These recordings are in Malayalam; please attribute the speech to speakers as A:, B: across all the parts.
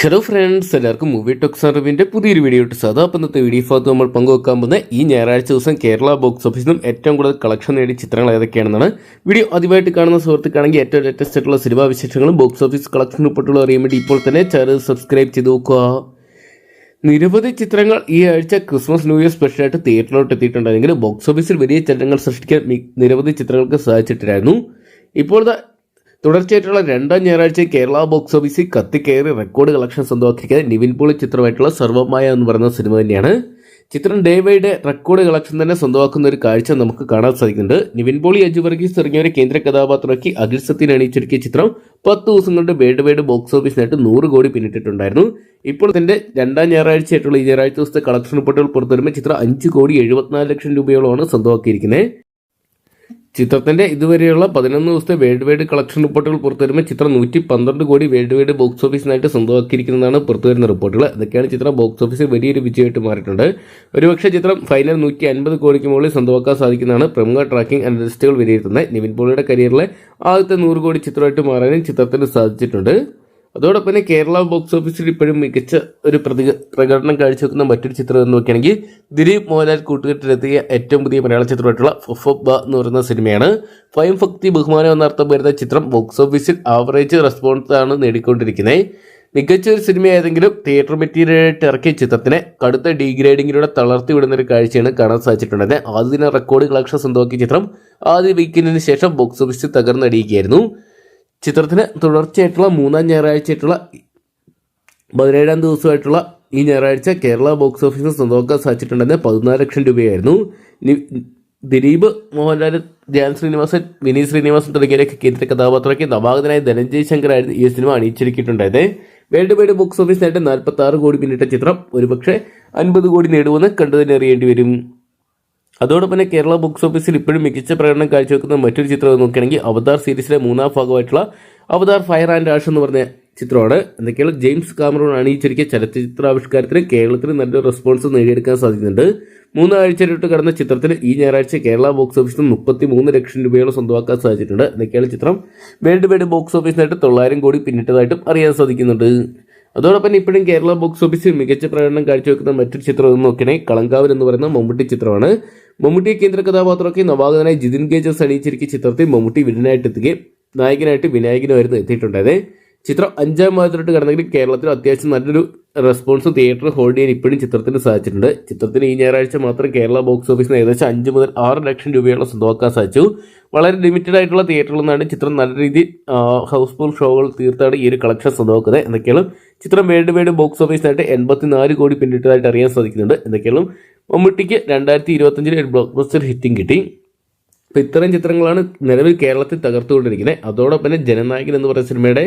A: ഹലോ ഫ്രണ്ട്സ് എല്ലാവർക്കും മൂവി ടോക്സ് അറിവിന്റെ പുതിയൊരു വീഡിയോ ഇട്ട് സാധാ അപ്പം ഇന്നത്തെ വീഡിയോ ഭാഗത്ത് നമ്മൾ പങ്കുവെക്കാൻ പോകുന്ന ഈ ഞായറാഴ്ച ദിവസം കേരള ബോക്സ് ഓഫീസിൽ നിന്നും ഏറ്റവും കൂടുതൽ കളക്ഷൻ നേടിയ ചിത്രങ്ങൾ ഏതൊക്കെയാണെന്നാണ്. വീഡിയോ ആദ്യമായിട്ട് കാണുന്ന സുഹൃത്തുക്കാണെങ്കിൽ ഏറ്റവും ലേറ്റസ്റ്റ് ആയിട്ടുള്ള സിനിമാ വിശേഷങ്ങളും ബോക്സ് ഓഫീസ് കളക്ഷൻ റിപ്പോർട്ടുകളും അറിയാൻ വേണ്ടി ഇപ്പോൾ തന്നെ ചാനൽ സബ്സ്ക്രൈബ് ചെയ്ത് നോക്കുക. നിരവധി ചിത്രങ്ങൾ ഈ ആഴ്ച ക്രിസ്മസ് ന്യൂ ഇയർ സ്പെഷ്യലായിട്ട് തിയേറ്ററിലോട്ട് എത്തിയിട്ടുണ്ടായിരുന്നെങ്കിൽ ബോക്സ് ഓഫീസിൽ വലിയ ചലനങ്ങൾ സൃഷ്ടിക്കാൻ നിരവധി ചിത്രങ്ങൾക്ക് സാധിച്ചിട്ടില്ലായിരുന്നു. ഇപ്പോൾ തുടർച്ചയായിട്ടുള്ള രണ്ടാം ഞായറാഴ്ച കേരള ബോക്സ് ഓഫീസിൽ കത്തിക്കയറി റെക്കോർഡ് കളക്ഷൻ സ്വന്തമാക്കിയത് നിവിൻ പോളി ചിത്രമായിട്ടുള്ള സർവമായ എന്ന് പറയുന്ന സിനിമ തന്നെയാണ്. ചിത്രം day by day record collection തന്നെ സ്വന്തമാക്കുന്ന ഒരു കാഴ്ച നമുക്ക് കാണാൻ സാധിക്കുന്നുണ്ട്. നിവിൻ പോളി അജു വർഗീസ് തുടങ്ങിയ ഒരു കേന്ദ്ര കഥാപാത്രമാക്കി അഖിൽ സത്യൻ അണിയിച്ചൊരുക്കിയ ചിത്രം പത്ത് ദിവസം കൊണ്ട് വേഡ് വേഡ് ബോക്സ് ഓഫീസിനായിട്ട് നൂറ് കോടി പിന്നിട്ടിട്ടുണ്ടായിരുന്നു. ഇപ്പോൾ തന്റെ രണ്ടാം ഞായറാഴ്ചയായിട്ടുള്ള ഈ ഞായറാഴ്ച ദിവസത്തെ കളക്ഷൻ റിപ്പോർട്ടുകൾ പുറത്തുവരുമ്പോൾ ചിത്രം അഞ്ച് കോടി എഴുപത്തിനാല് ലക്ഷം രൂപയോളമാണ് സ്വന്തമാക്കിയിരിക്കുന്നത്. ചിത്രത്തിന്റെ ഇതുവരെയുള്ള പതിനൊന്ന് ദിവസത്തെ വേൾഡ് വൈഡ് കളക്ഷൻ റിപ്പോർട്ടുകൾ പുറത്തുവരുമ്പോൾ ചിത്രം നൂറ്റി പന്ത്രണ്ട് കോടി വേൾഡ് വൈഡ് ബോക്സ് ഓഫീസിനായിട്ട് സ്വന്തമാക്കിയിരിക്കുന്നതാണ് പുറത്തുവരുന്ന റിപ്പോർട്ടുകൾ. അതൊക്കെയാണ് ചിത്രം ബോക്സ് ഓഫീസിൽ വലിയൊരു വിജയമായിട്ട് മാറിയിട്ടുണ്ട്. ഒരുപക്ഷെ ചിത്രം ഫൈനൽ നൂറ്റി അൻപത് കോടിക്ക് മുകളിൽ സ്വന്തമാക്കാൻ സാധിക്കുന്നതാണ് പ്രമുഖ ട്രാക്കിംഗ് അനലിസ്റ്റുകൾ വിലയിരുത്തുന്നത്. നിവിൻ പോളിയുടെ കരിയറിലെ ആദ്യത്തെ നൂറ് കോടി ചിത്രമായിട്ട് മാറാനും ചിത്രത്തിന് സാധിച്ചിട്ടുണ്ട്. അതോടൊപ്പം തന്നെ കേരള ബോക്സ് ഓഫീസിൽ ഇപ്പോഴും മികച്ച ഒരു പ്രതി പ്രകടനം കാഴ്ചവെക്കുന്ന മറ്റൊരു ചിത്രം എന്ന് നോക്കുകയാണെങ്കിൽ ദിലീപ് മോഹൻലാൽ കൂട്ടുകെട്ടിലെത്തിയ ഏറ്റവും പുതിയ മലയാള ചിത്രമായിട്ടുള്ള ഫൊഫബ എന്ന് പറയുന്ന സിനിമയാണ്. ഫൈം ഭക്തി ബഹുമാനം എന്നർത്ഥം വരുന്ന ചിത്രം ബോക്സ് ഓഫീസിൽ ആവറേജ് റെസ്പോൺസ് ആണ് നേടിക്കൊണ്ടിരിക്കുന്നത്. മികച്ച ഒരു സിനിമയായതെങ്കിലും തിയേറ്റർ മെറ്റീരിയലായിട്ട് ഇറക്കിയ ചിത്രത്തിനെ കടുത്ത ഡീഗ്രേഡിങ്ങിലൂടെ തളർത്തി വിടുന്ന ഒരു കാഴ്ചയാണ് കാണാൻ സാധിച്ചിട്ടുള്ളത്. ആദ്യ ദിന റെക്കോർഡ് കളക്ഷൻ സ്വന്തമാക്കിയ ചിത്രം ആദ്യ വീക്കെൻഡിന് ശേഷം ബോക്സ് ഓഫീസിൽ തകർന്നടിയുകയായിരുന്നു. ചിത്രത്തിന് തുടർച്ചയായിട്ടുള്ള മൂന്നാം ഞായറാഴ്ചയായിട്ടുള്ള പതിനേഴാം ദിവസമായിട്ടുള്ള ഈ ഞായറാഴ്ച കേരള ബോക്സ് ഓഫീസിൽ സ്വന്തമാക്കാൻ സാധിച്ചിട്ടുണ്ടെന്ന് പതിനാല് ലക്ഷം രൂപയായിരുന്നു. ദിലീപ് മോഹൻലാൽ ധ്യാൻ ശ്രീനിവാസൻ വിനീത് ശ്രീനിവാസൻ തുടങ്ങിയവരൊക്കെ കേന്ദ്ര കഥാപാത്രമാക്കി നവാഗതനായ ധനഞ്ജയ് ശങ്കർ ആയിരുന്നു ഈ സിനിമ അണിയിച്ചിരിക്കുന്നുണ്ടായത് വേൾഡ് വൈഡ് ബോക്സ് ഓഫീസ് നേട്ടം നാൽപ്പത്തി ആറ് കോടി പിന്നിട്ട ചിത്രം ഒരുപക്ഷെ അൻപത് കോടി നേടുമെന്ന് കണ്ടു തന്നെ അറിയേണ്ടി വരും. അതോടൊപ്പം തന്നെ കേരള ബോക്സ് ഓഫീസിൽ ഇപ്പോഴും മികച്ച പ്രകടനം കാഴ്ചവെക്കുന്ന മറ്റൊരു ചിത്രം നോക്കുകയാണെങ്കിൽ അവതാർ സീരീസിലെ മൂന്നാം ഭാഗമായിട്ടുള്ള അവതാർ ഫയർ ആൻഡ് ആഷ് എന്ന് പറഞ്ഞ ചിത്രമാണ്. എന്തൊക്കെയാണ് ജെയിംസ് കാമറൂൺ അണിയിച്ചൊരുക്കിയ ചലച്ചിത്രാവിഷ്കാരത്തിന് കേരളത്തിന് നല്ലൊരു റെസ്പോൺസ് നേടിയെടുക്കാൻ സാധിക്കുന്നുണ്ട്. മൂന്നാഴ്ചയിലോട്ട് കടന്ന ചിത്രത്തിന് ഈ ഞായറാഴ്ച കേരള ബോക്സ് ഓഫീസിൽ മുപ്പത്തി മൂന്ന് ലക്ഷം രൂപയോളം സ്വന്തമാക്കാൻ സാധിച്ചിട്ടുണ്ട്. എന്തൊക്കെയാണ് ചിത്രം വേൾഡ് വൈഡ് ബോക്സ് ഓഫീസിനായിട്ട് തൊള്ളായിരം കോടി പിന്നിട്ടതായിട്ടും അറിയാൻ സാധിക്കുന്നുണ്ട്. അതോടൊപ്പം ഇപ്പോഴും കേരള ബോക്സ് ഓഫീസിൽ മികച്ച പ്രകടനം കാഴ്ചവെക്കുന്ന മറ്റൊരു ചിത്രം എന്ന് നോക്കുകയാണെങ്കിൽ കളങ്കാവൻ എന്ന് പറയുന്ന മമ്മൂട്ടി ചിത്രമാണ്. മമ്മൂട്ടി കേന്ദ്ര കഥാപാത്രമൊക്കെ നവാഗതനായി ജിതിൻ ഗേജസ് അണിയിച്ചിരിക്കുന്ന ചിത്രത്തിൽ മമ്മൂട്ടി വില്ലനായിട്ട് എത്തുകയും നായകനായിട്ട് വിനായകനുമായിരുന്നു എത്തിയിട്ടുണ്ടായത്. ചിത്രം അഞ്ചാം മാസത്തിലോട്ട് കടന്നെങ്കിൽ കേരളത്തിൽ അത്യാവശ്യം നല്ലൊരു റെസ്പോൺസ് തിയേറ്റർ ഹോൾഡ് ചെയ്യാൻ ഇപ്പോഴും ചിത്രത്തിന് സാധിച്ചിട്ടുണ്ട്. ചിത്രത്തിന് ഈ ഞായറാഴ്ച മാത്രം കേരള ബോക്സ് ഓഫീസിന് ഏകദേശം അഞ്ച് മുതൽ ആറ് ലക്ഷം രൂപയോളം സ്വന്തമാക്കാൻ സാധിച്ചു. വളരെ ലിമിറ്റഡ് ആയിട്ടുള്ള തിയേറ്ററുകളിൽ നിന്നാണ് ചിത്രം നല്ല രീതിയിൽ ഹൗസ്ഫുൾ ഷോകൾ തീർത്താണ് ഈ ഒരു കളക്ഷൻ സ്വന്തമാക്കുന്നത്. എന്തൊക്കെയാണ് ചിത്രം വേൾഡ് വൈഡ് ബോക്സ് ഓഫീസിനായിട്ട് എൺപത്തിനാല് കോടി പിന്നിട്ടതായിട്ട് അറിയാൻ സാധിക്കുന്നുണ്ട്. എന്തൊക്കെയാണ് മമ്മൂട്ടിക്ക് രണ്ടായിരത്തി ഇരുപത്തഞ്ചിൽ ഒരു ബ്ലോക്ക് ബസ്റ്റർ ഹിറ്റിംഗ് കിട്ടി. അപ്പോൾ ഇത്തരം ചിത്രങ്ങളാണ് നിലവിൽ കേരളത്തിൽ തകർത്തുകൊണ്ടിരിക്കുന്നത്. അതോടൊപ്പം തന്നെ ജനനായകൻ എന്ന് പറയുന്ന സിനിമയുടെ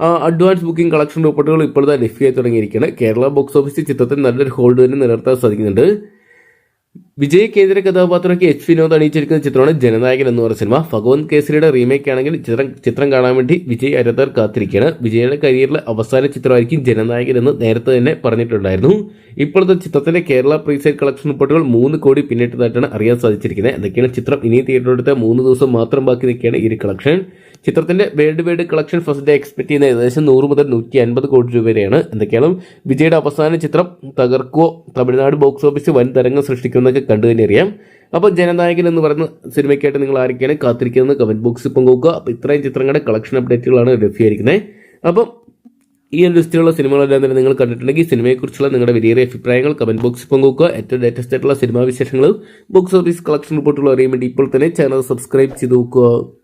A: അഡ്വാൻസ് ബുക്കിംഗ് കളക്ഷൻ റിപ്പോർട്ടുകൾ ഇപ്പോഴത്തെ ലഭ്യമായി തുടങ്ങിയിരിക്കുകയാണ്. കേരള ബോക്സ് ഓഫീസിൽ ചിത്രത്തിൽ നല്ലൊരു ഹോൾഡ് തന്നെ നിലനിർത്താൻ സാധിക്കുന്നുണ്ട്. വിജയ് കേന്ദ്ര കഥാപാത്രമൊക്കെ എച്ച് വിനോദ് അണിയിച്ചിരിക്കുന്ന ചിത്രമാണ് ജനനായകൻ എന്ന് പറഞ്ഞ സിനിമ. ഭഗവന്ത് കേസരിയുടെ റീമേക്ക് ആണെങ്കിൽ ചിത്രം ചിത്രം കാണാൻ വേണ്ടി വിജയ് ആരാധകർ കാത്തിരിക്കുകയാണ്. വിജയുടെ കരിയറിലെ അവസാന ചിത്രമായിരിക്കും ജനനായകൻ എന്ന് നേരത്തെ തന്നെ പറഞ്ഞിട്ടുണ്ടായിരുന്നു. ഇപ്പോഴത്തെ ചിത്രത്തിന്റെ കേരള പ്രീസൈഡ് കളക്ഷൻ റിപ്പോർട്ടുകൾ മൂന്ന് കോടി പിന്നിട്ടതായിട്ടാണ് അറിയാൻ സാധിച്ചിരിക്കുന്നത്. എന്തൊക്കെയാണ് ചിത്രം. ഇനി തിയേറ്ററെടുത്ത മൂന്ന് ദിവസം മാത്രം ബാക്കി നിൽക്കുകയാണ് ഈ കളക്ഷൻ ചിത്രത്തിന്റെ worldwide collection first day expect ചെയ്യുന്ന ഏകദേശം നൂറ് മുതൽ നൂറ്റി അൻപത് കോടി രൂപ വരെയാണ്. എന്തൊക്കെയാണ് വിജയുടെ അവസാന ചിത്രം തകർക്കോ തമിഴ്നാട് ബോക്സ് ഓഫീസ് വൻ തരംഗം സൃഷ്ടിക്കുമെന്നൊക്കെ കണ്ടു തന്നെ അറിയാം. അപ്പോൾ ജനനായകൻ എന്ന് പറയുന്ന സിനിമയ്ക്കായിട്ട് നിങ്ങൾ ആരൊക്കെയാണ് കാത്തിരിക്കുന്നത്? കമന്റ് ബോക്സിൽ പങ്കുവെക്കുക അപ്പോൾ ഇത്രയും ചിത്രങ്ങളുടെ കളക്ഷൻ അപ്ഡേറ്റുകളാണ് ലഭ്യമായിരിക്കുന്നത് അപ്പം ഈ ഒരു ലിസ്റ്റിലുള്ള സിനിമകളെല്ലാം തന്നെ നിങ്ങൾ കണ്ടിട്ടുണ്ടെങ്കിൽ സിനിമയെക്കുറിച്ചുള്ള നിങ്ങളുടെ വലിയ അഭിപ്രായങ്ങൾ കമന്റ് ബോക്സിൽ പങ്കുവെക്കുക ഏറ്റവും ലേറ്റസ്റ്റ് ആയിട്ടുള്ള സിനിമാ വിശേഷങ്ങളും ബോക്സ് ഓഫീസ് കളക്ഷൻ റിപ്പോർട്ടുകൾ അറിയാൻ വേണ്ടി ഇപ്പോൾ തന്നെ ചാനൽ സബ്സ്ക്രൈബ് ചെയ്ത് നോക്കുക.